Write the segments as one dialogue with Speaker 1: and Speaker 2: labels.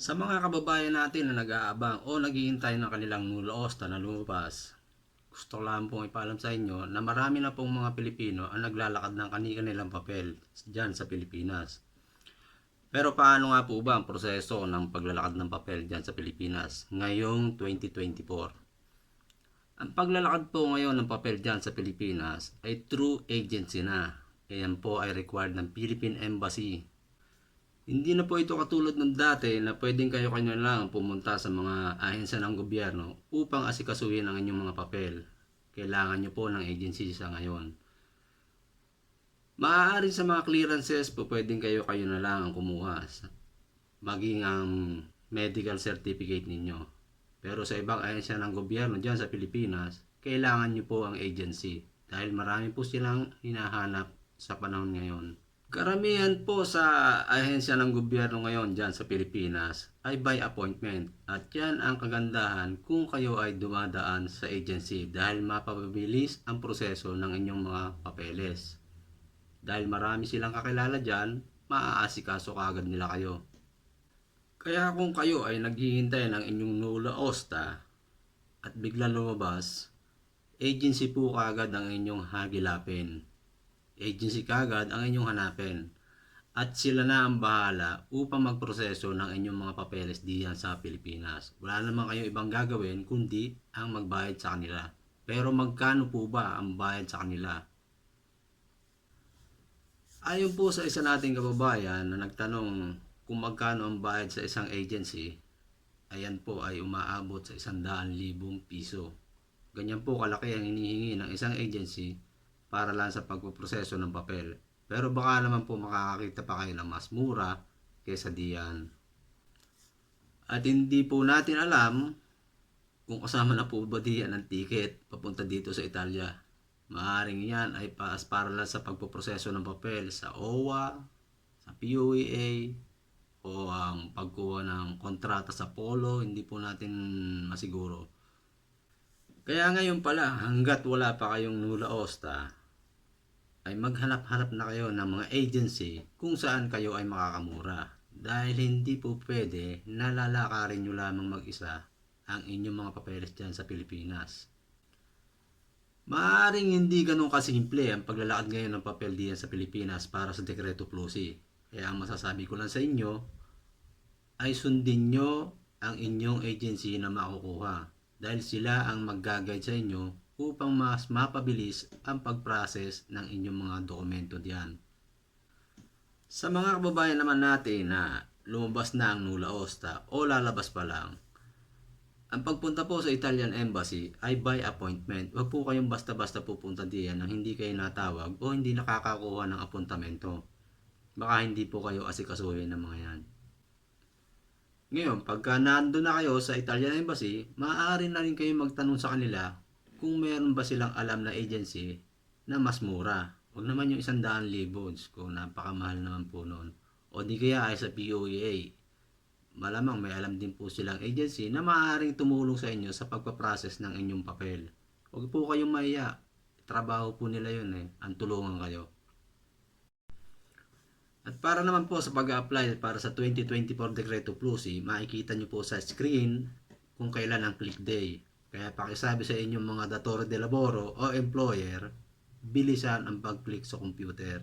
Speaker 1: Sa mga kababayan natin na nag-aabang o naghihintay ng kanilang nulaosta na lumabas, gusto ko lang pong ipaalam sa inyo na marami na pong mga Pilipino ang naglalakad ng kanilang papel dyan sa Pilipinas. Pero paano nga po ba ang proseso ng paglalakad ng papel dyan sa Pilipinas ngayong 2024? Ang paglalakad po ngayon ng papel dyan sa Pilipinas ay through agency na. Ayan po ay required ng Philippine Embassy hindi na po ito katulad ng dati na pwedeng kayo kanyo lang pumunta sa mga ahensya ng gobyerno upang asikasuhin ang inyong mga papel. Kailangan nyo po ng agency sa ngayon. Maaari sa mga clearances po pwedeng kayo kayo na lang ang kumuha. Maging ang medical certificate ninyo. Pero sa ibang ahensya ng gobyerno dyan sa Pilipinas, kailangan nyo po ang agency dahil marami po silang hinahanap sa panahon ngayon. Karamihan po sa ahensya ng gobyerno ngayon dyan sa Pilipinas ay by appointment at yan ang kagandahan kung kayo ay dumadaan sa agency dahil mapapabilis ang proseso ng inyong mga papeles. Dahil marami silang kakilala dyan, maaasikaso kaagad nila kayo. Kaya kung kayo ay naghihintay ng inyong nula osta at biglang lumabas, agency po kaagad ang inyong hagilapin agency kagad ang inyong hanapin. At sila na ang bahala upang magproseso ng inyong mga papeles diyan sa Pilipinas. Wala naman kayong ibang gagawin kundi ang magbayad sa kanila. Pero magkano po ba ang bayad sa kanila? Ayon po sa isa nating kababayan na nagtanong kung magkano ang bayad sa isang agency, ayan po ay umaabot sa isang daan libong piso. Ganyan po kalaki ang hinihingi ng isang agency para lang sa pagpuproseso ng papel. Pero baka naman po makakakita pa kayo ng mas mura kaysa diyan. At hindi po natin alam kung kasama na po ba diyan ang ticket papunta dito sa Italia. Maaring yan ay pas para lang sa pagpuproseso ng papel sa OWA, sa PUEA, o ang pagkuha ng kontrata sa Polo, hindi po natin masiguro. Kaya ngayon pala, hanggat wala pa kayong nula osta, ay maghanap-hanap na kayo ng mga agency kung saan kayo ay makakamura. Dahil hindi po pwede na lalakarin nyo lamang mag-isa ang inyong mga papeles dyan sa Pilipinas. Maaring hindi ganun kasimple ang paglalakad ngayon ng papel diyan sa Pilipinas para sa Dekreto Plusi. Kaya ang masasabi ko lang sa inyo ay sundin nyo ang inyong agency na makukuha dahil sila ang mag-guide sa inyo upang mas mapabilis ang pag-process ng inyong mga dokumento diyan. Sa mga kababayan naman natin na lumabas na ang nula osta o lalabas pa lang, ang pagpunta po sa Italian Embassy ay by appointment. Huwag po kayong basta-basta pupunta diyan nang hindi kayo natawag o hindi nakakakuha ng apuntamento. Baka hindi po kayo asikasuhin ng mga yan. Ngayon, pagka nandun na kayo sa Italian Embassy, maaari na rin kayo magtanong sa kanila kung meron ba silang alam na agency na mas mura. Huwag naman yung isang daan libo, kung napakamahal naman po noon. O di kaya ay sa POEA. Malamang may alam din po silang agency na maaaring tumulong sa inyo sa pagpaprocess ng inyong papel. Huwag po kayong maiya. Trabaho po nila yun eh. Ang tulungan kayo. At para naman po sa pag-apply para sa 2024 Dekreto Plus, eh, makikita nyo po sa screen kung kailan ang click day. Kaya pakisabi sa inyong mga datore de laboro o employer, bilisan ang pag-click sa computer.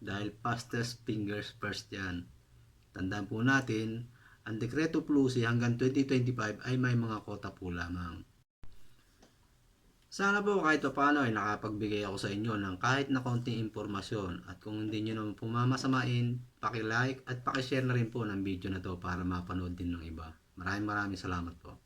Speaker 1: Dahil fastest fingers first yan. Tandaan po natin, ang Dekreto Plus hanggang 2025 ay may mga kota po lamang. Sana po kahit pa paano ay nakapagbigay ako sa inyo ng kahit na konting impormasyon at kung hindi nyo naman po mamasamain, paki-like at paki-share na rin po ng video na to para mapanood din ng iba. Maraming maraming salamat po.